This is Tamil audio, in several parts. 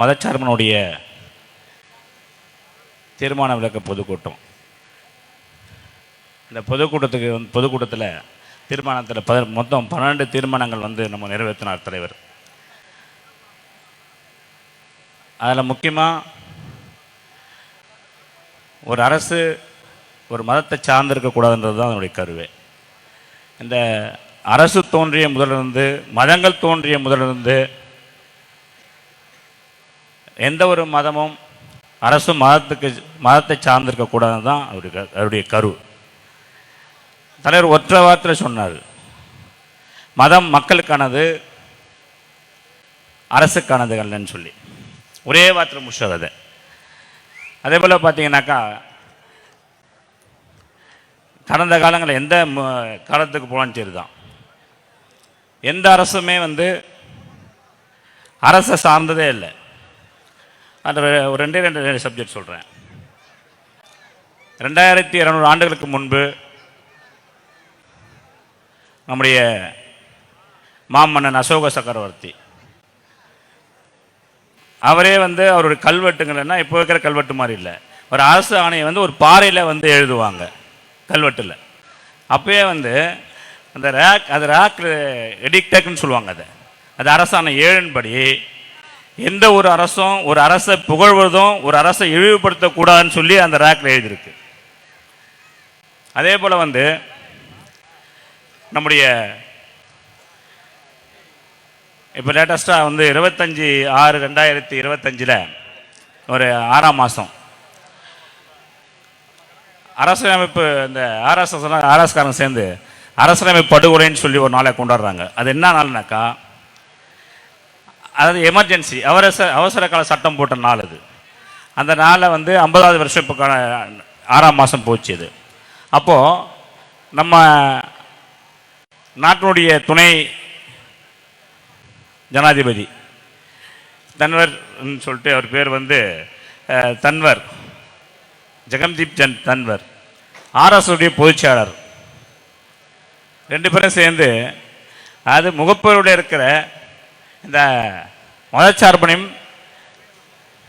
மதச்சார்பனுடைய தீர்மான விளக்க பொதுக்கூட்டம். இந்த பொதுக்கூட்டத்துக்கு வந்து பொதுக்கூட்டத்தில் தீர்மானத்தில் பத மொத்தம் பன்னெண்டு தீர்மானங்கள் வந்து நம்ம நிறைவேற்றினார் தலைவர். அதில் முக்கியமாக ஒரு அரசு ஒரு மதத்தை சார்ந்திருக்கக்கூடாதுன்றது தான் அதனுடைய கருவே. இந்த அரசு தோன்றிய முதலிருந்து மதங்கள் தோன்றிய முதலிருந்து எந்த ஒரு மதமும் அரசு மதத்துக்கு மதத்தை சார்ந்திருக்கக்கூடாது தான் அவருடைய அவருடைய கரு. தலைவர் ஒற்றை வார்த்தையில் சொன்னார். மதம் மக்களுக்கானது அரசுக்கானது அல்லன்னு சொல்லி. ஒரே வார்த்தை முடிச்சது அதை. அதே போல் பார்த்தீங்கன்னாக்கா கடந்த காலங்களில் எந்த ம- காலத்துக்கு போனாலும் சரி தான் எந்த அரசுமே வந்து அரசை சார்ந்ததே இல்லை. அந்த ஒரு ரெண்டே ரெண்டு சப்ஜெக்ட் சொல்கிறேன் ரெண்டாயிரத்தி இரநூறு ஆண்டுகளுக்கு முன்பு நம்முடைய மாமன்னன் அசோக சக்கரவர்த்தி. அவரே வந்து அவருடைய கல்வெட்டுங்கன்னா இப்போ இருக்கிற கல்வெட்டு மாதிரி இல்லை. ஒரு அரசு ஆணையை வந்து ஒரு பாறையில் வந்து எழுதுவாங்க கல்வெட்டில். அப்போயே வந்து அந்த ரேக் அது ரேக் எடிக்டக்னு சொல்லுவாங்க அதை. அது அரசாணை ஏழுன்படி எந்த ஒரு அரசும் ஒரு அரசை புகழ்வதும் ஒரு அரசை இழிவுபடுத்தக்கூடாதுன்னு சொல்லி அந்த ரேக்கில் எழுதியிருக்கு. அதே போல் வந்து நம்முடைய இப்போ லேட்டஸ்ட்டாக வந்து இருபத்தஞ்சி ஆறு ரெண்டாயிரத்தி இருபத்தஞ்சில் ஒரு ஆறாம் மாதம் அரசியலமைப்பு இந்த ஆர்எஸ்எஸ் ஆர்எஸ்காரங்க சேர்ந்து அரசியலமைப்பு படுகொலைன்னு சொல்லி ஒரு நாளை கொண்டாடுறாங்க. அது என்ன நாள்னாக்கா அதாவது எமர்ஜென்சி அவரச அவசர கால சட்டம் போட்ட நாள் அது. அந்த நாளை வந்து ஐம்பதாவது வருஷம் இப்போ ஆறாம் மாதம் போச்சு அது. அப்போது நம்ம நாட்டினுடைய துணை ஜனாதிபதி தன்வர்ன்னு சொல்லிட்டு அவர் பேர் வந்து தன்வர் ஜெகம்தீப் ஜன் தன்வர். ஆர்எஸ்னுடைய பொதுச்செயலாளர். ரெண்டு பேரும் சேர்ந்து அது முகப்பருடைய இருக்கிற இந்த மதச்சார்பனையும்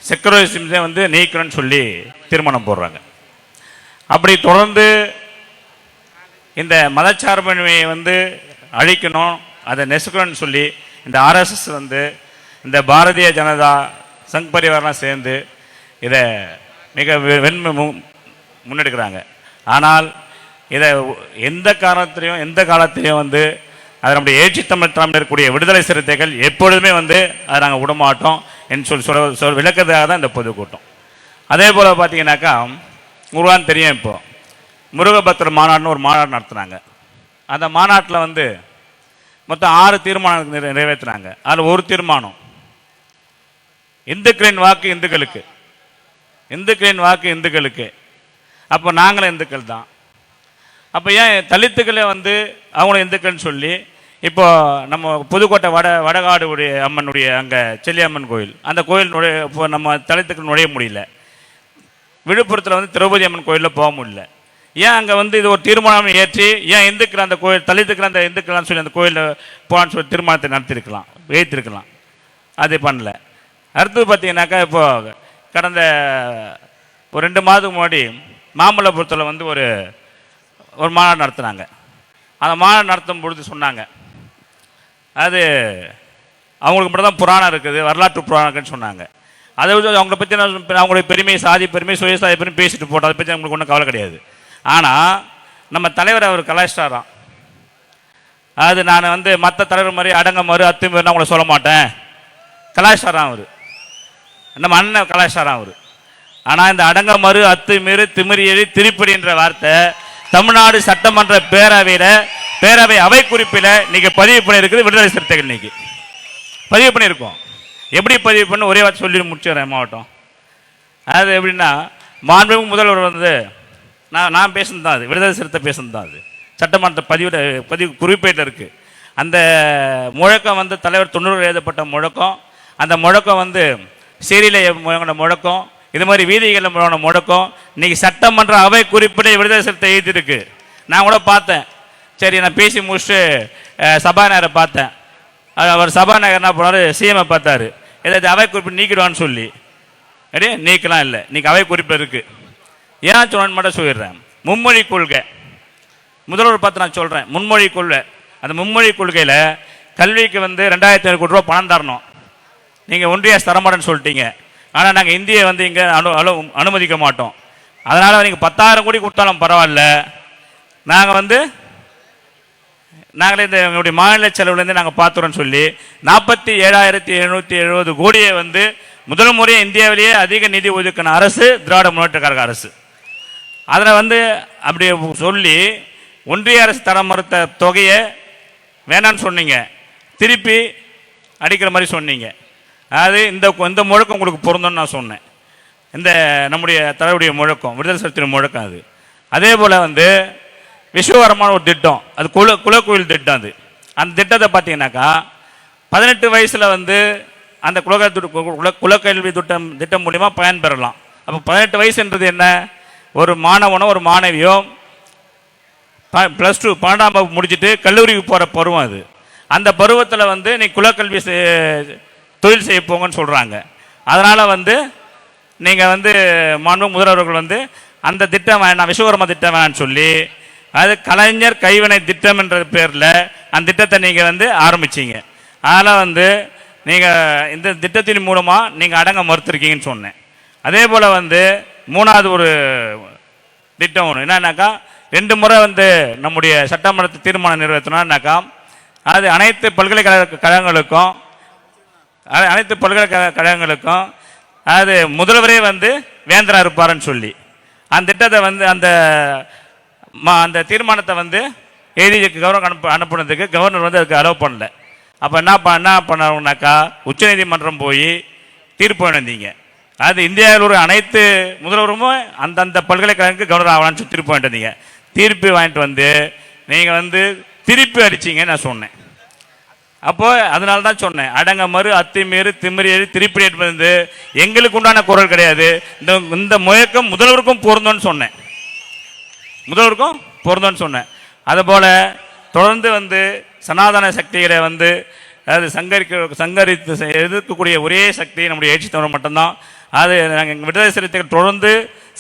செக்குலரிசம் வந்து நீக்கணும்னு சொல்லி தீர்மானம் போடுறாங்க. அப்படி தொடர்ந்து இந்த மதச்சார்பின்மையை வந்து அழிக்கணும் அதை நெசுக்கணும்னு சொல்லி இந்த ஆர்எஸ்எஸ் வந்து இந்த பாரதிய ஜனதா சங் பரிவாரெலாம் சேர்ந்து இதை மிக வெ- வெண்மை முன்னெடுக்கிறாங்க. ஆனால் இதை எந்த காரணத்திலையும் எந்த காலத்திலையும் வந்து அது நம்முடைய ஏற்றி தமிழ் தமிழ் இருக்கக்கூடிய விடுதலை சிறுத்தைகள் எப்பொழுதுமே வந்து அதை நாங்கள் விடமாட்டோம் என்று சொல்லி சொல்ல சொல் விளக்கத்துக்காக தான் இந்த பொதுக்கூட்டம். அதே போல் பார்த்தீங்கன்னாக்கா உருவான்னு தெரியும் இப்போது முருகபத்திர மாநாடுன்னு ஒரு மாநாடு நடத்துனாங்க. அந்த மாநாட்டில் வந்து மொத்தம் ஆறு தீர்மானம் நிறை- நிறைவேத்துனாங்க அதில் ஒரு தீர்மானம். இந்துக்களின் வாக்கு இந்துக்களுக்கு. இந்துக்களின் வாக்கு இந்துக்களுக்கு. அப்போ நாங்களும் இந்துக்கள் தான். அப்போ ஏன் தலித்துக்களை வந்து அவங்களும் இந்துக்கள்னு சொல்லி இப்போ நம்ம புதுக்கோட்டை வட வடகாடுடைய அம்மனுடைய அங்கே செல்லியம்மன் கோயில் அந்த கோயில் நுழைய இப்போ நம்ம தலித்துக்கள் நுழைய முடியல. விழுப்புரத்தில் வந்து திரௌபதி அம்மன் கோயிலில் போக முடியல. ஏன் அங்கே வந்து இது ஒரு தீர்மானம் ஏற்றி ஏன் இந்துக்கள் அந்த கோயில் தலித்துக்கிற அந்த இந்துக்கலாம்னு சொல்லி அந்த கோயிலில் போகலான்னு சொல்லி தீர்மானத்தை நடத்திருக்கலாம் வைத்திருக்கலாம் அது பண்ணல. அடுத்தது பார்த்தீங்கன்னாக்கா இப்போ கடந்த ஒரு ரெண்டு மாதத்துக்கு முன்னாடி மாமல்லபுரத்தில் வந்து ஒரு ஒரு மாநாடு நடத்துனாங்க. அந்த மாநாடு நடத்தும் பொழுது சொன்னாங்க. அது அவங்களுக்கு மட்டும் தான் புராணம் இருக்குது வரலாற்று புராணம் இருக்குன்னு சொன்னாங்க. அதை விட அவங்கள பற்றி அவங்களுடைய பெருமை சாதி பெருமை சுயசாதி பெருமை பேசிட்டு போட்டோம். அதை பற்றி அவங்களுக்கு ஒன்றும் கவலை கிடையாது. ஆனால் நம்ம தலைவர் அவர் கலாச்சாரம் அது நான் வந்து மற்ற தலைவர் மாதிரி அடங்க மறு அத்துமீறினா அவங்கள சொல்ல மாட்டேன். கலாச்சாரம் அவர். நம்ம அண்ணன் கலாச்சாரம் அவர். ஆனால் இந்த அடங்க மறு அத்துமீறு திமிரி எழி திருப்படின்ற வார்த்தை தமிழ்நாடு சட்டமன்ற பேரவையில் பேரவை அவை குறிப்பில் இன்னைக்கு பதிவு பண்ணியிருக்குது விடுதலை சிறுத்தைகள் இன்னைக்கு. பதிவு பண்ணியிருக்கோம். எப்படி பதிவு பண்ண ஒரே வார்த்தை சொல்லி முடிச்சுறேன் மாவட்டம். அது எப்படின்னா மாண்புமிகு முதல்வர் வந்து நான் நான் பேசுனது தான் அது. விடுதலை சிறுத்தை பேசுனது தான் அது. சட்டமன்ற பதிவு பதிவு குறிப்பேட்டில் இருக்குது அந்த முழக்கம் வந்து தலைவர் தொண்ணூறு எழுதப்பட்ட முழக்கம். அந்த முழக்கம் வந்து சீரியலை முழங்கின முழக்கம். இது மாதிரி வீதிகளில் முடக்கம். முழக்கம் இன்னைக்கு சட்டமன்ற அவை குறிப்பிட விடுதலை சிறுத்தை எழுதியிருக்கு. நான் கூட பார்த்தேன். சரி நான் பேசி முடிச்சுட்டு சபாநாயகரை பார்த்தேன். அது அவர் சபாநாயகர் என்ன போனார் சிஎம்ஐ பார்த்தாரு. ஏதாவது அவை குறிப்பு நீக்கிடுவான்னு சொல்லி. அப்படியே நீக்கலாம் இல்லை. இன்னைக்கு அவை குறிப்பு இருக்குது ஏன் சொன்னு மட்டும் சொல்லிடுறேன். மும்மொழி கொள்கை. முதல்வர் பார்த்து நான் சொல்கிறேன் முன்மொழி கொள்கை. அந்த மும்மொழி கொள்கையில் கல்விக்கு வந்து ரெண்டாயிரத்தி ஐநூறு கோடி ரூபா பணம் தரணும். நீங்கள் ஒன்றிய தரமாட்டேன்னு சொல்லிட்டீங்க. ஆனால் நாங்கள் இந்தியை வந்து இங்கே அனு அனு அனுமதிக்க மாட்டோம். அதனால் நீங்கள் பத்தாயிரம் கோடி கொடுத்தாலும் பரவாயில்ல. நாங்கள் வந்து நாங்களே இந்த எங்களுடைய மாநில செலவுலேருந்து நாங்கள் பார்த்துறோம்னு சொல்லி நாற்பத்தி ஏழாயிரத்தி எழுநூற்றி எழுபது கோடியை வந்து முதல் முறையே இந்தியாவிலேயே அதிக நிதி ஒதுக்கின அரசு திராவிட முன்னேற்ற கழக அரசு. அதில் வந்து அப்படி சொல்லி ஒன்றிய அரசு தர மறுத்த தொகையை வேணான்னு சொன்னீங்க. திருப்பி அடிக்கிற மாதிரி சொன்னீங்க. அது இந்த இந்த முழக்கம் உங்களுக்கு பொருந்தோம்னு நான் சொன்னேன். இந்த நம்முடைய தலைவருடைய முழக்கம் விடுதலை சிறுத்தையின் முழக்கம் அது. அதே போல் வந்து விஸ்வகரமான ஒரு திட்டம் அது குல குலக்கோயில் திட்டம் அது. அந்த திட்டத்தை பார்த்தீங்கன்னாக்கா பதினெட்டு வயசில் வந்து அந்த குலக குல குலக்கல்வி திட்டம் திட்டம் மூலிமா பயன்பெறலாம் அப்போ பதினெட்டு வயசுன்றது என்ன? ஒரு மாணவனோ ஒரு மாணவியோ ப்ளஸ் டூ பன்னெண்டாம் வகுப்பு முடிச்சுட்டு கல்லூரிக்கு போகிற பருவம் அது. அந்த பருவத்தில் வந்து நீ குலக்கல்வி தொழில் செய்ய போங்கன்னு சொல்கிறாங்க அதனால் வந்து நீங்கள் வந்து மாண்பு முதல்வர்கள் வந்து அந்த திட்டம் வேணாம் விஸ்வகர்மா திட்டம் வேணாம்னு சொல்லி அது கலைஞர் கைவினை திட்டம் என்ற பேரில் அந்த திட்டத்தை நீங்கள் வந்து ஆரம்பிச்சீங்க. அதனால் வந்து நீங்கள் இந்த திட்டத்தின் மூலமாக நீங்கள் அடங்க மறுத்துருக்கீங்கன்னு சொன்னேன். அதே போல் வந்து மூணாவது ஒரு திட்டம் ஒன்று என்னன்னாக்கா ரெண்டு முறை வந்து நம்முடைய சட்டமன்றத்தை தீர்மானம் நிறைவேற்றினாக்கா அது அனைத்து பல்கலைக்கழக கழகங்களுக்கும் அனைத்து பல்கலைக்கழக கழகங்களுக்கும் அது முதல்வரே வந்து வேந்தரா இருப்பாருன்னு சொல்லி. அந்த திட்டத்தை வந்து அந்த ம- அந்த தீர்மானத்தை வந்து எழுதி கவர்னர் அனுப்ப அனுப்புனதுக்கு கவர்னர் வந்து அதுக்கு அலோவ் பண்ணல. அப்போ என்ன ப என்ன பண்ணாக்கா உச்சநீதிமன்றம் போய் தீர்ப்பு வந்தீங்க அது இந்தியாவில் உள்ள அனைத்து முதல்வரும் அந்தந்த பல்கலைக்கழகங்களுக்கு கவர்னர் ஆகலாம்னு சொல்லி தீர்ப்பு வாங்கிட்டு வந்தீங்க. தீர்ப்பு வாங்கிட்டு வந்து நீங்கள் வந்து திருப்பி அடிச்சீங்கன்னு நான் சொன்னேன். அப்போ அதனால தான் சொன்னேன். அடங்க மறு அத்துமீறு திமிரி திருப்பி என்பது எங்களுக்கு உண்டான குரல் கிடையாது. இந்த இந்த முயக்கம் முதல்வருக்கும் பொருந்தோன்னு சொன்னேன். முதல்வருக்கும் பொருந்தோன்னு சொன்னேன். அதுபோல் தொடர்ந்து வந்து சனாதன சக்திகளை வந்து அதாவது சங்கரிக்க சங்கரித்து எதிர்க்கக்கூடிய ஒரே சக்தி நம்முடைய எழுச்சி தமிழ் மட்டும்தான். அது நாங்கள் விடுதலை சிறுத்தைகள் தொடர்ந்து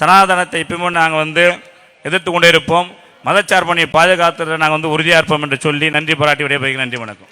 சனாதனத்தை இப்பயுமே நாங்கள் வந்து எதிர்த்து கொண்டே இருப்போம். மதச்சார்பணியை பாதுகாத்துறதை நாங்கள் வந்து உறுதியாக இருப்போம் என்று சொல்லி நன்றி பாராட்டி விடைபெறுகிறேன். நன்றி வணக்கம்.